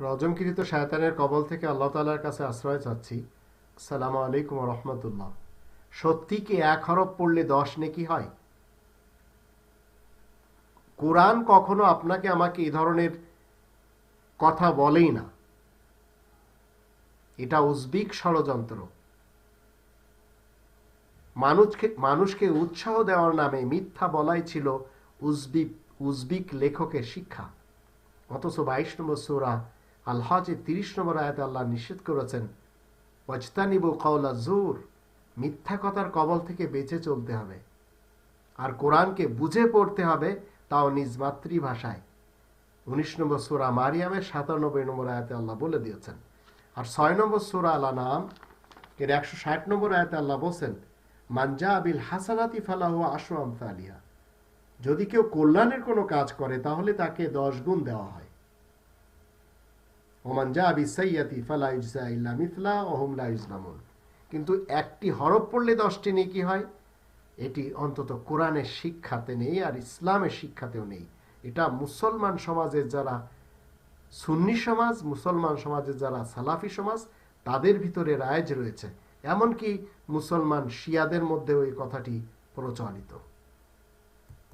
রজমকৃত শায়তানের কবল থেকে আল্লাহ তালার কাছে আশ্রয় চাচ্ছি। সালাম আলাইকুম রহমতুল্লাহ। সত্যি কি এক হরফ পড়লে দশ নেকি হয়? কোরআন কখনো আপনাকে আমাকে এই ধরনের কথা বলেই না। এটা উজবিক ষড়যন্ত্র। মানুষকে মানুষকে উৎসাহ দেওয়ার নামে মিথ্যা বলাই ছিল উজবিক উজবিক লেখকের শিক্ষা। অথচ বাইশ নম্বর সৌরা আল হজে তিরিশ নম্বর আয়াতে আল্লাহ নিষেধ করেছেন, ওয়াজতানিবু কওলা জুর মিথ্যা কথার কবল থেকে বেঁচে চলতে হবে। আর কোরআনকে বুঝে পড়তে হবে তাও নিজ মাতৃভাষায়। উনিশ নম্বর সুরা মারিয়ামের সাতানব্বই নম্বর আয়াতে আল্লাহ বলে দিয়েছেন। আর ছয় নম্বর সুরা আল্লাহ নাম এর একশো ষাট নম্বর আয়াতে আল্লাহ বলছেন মানজা আবিল হাসানাতি ফালাহু আশু আমসালিয়া যদি কেউ কল্যাণের কোনো কাজ করে তাহলে তাকে দশ গুণ দেওয়া হয়। ওমান জা আবি সৈয়াতি ফালা ইজজা ইল্লা মিথলা ইজলামুন। কিন্তু একটি হরফ পড়লে দশটি নেকি হয়। এটি অন্তত কোরআনের শিক্ষাতে নেই আর ইসলামের শিক্ষাতেও নেই। এটা মুসলমান সমাজের যারা সুন্নি সমাজ, মুসলমান সমাজের যারা সালাফি সমাজ, তাদের ভিতরে রায়জ রয়েছে। এমনকি মুসলমান শিয়াদের মধ্যেও এই কথাটি প্রচলিত।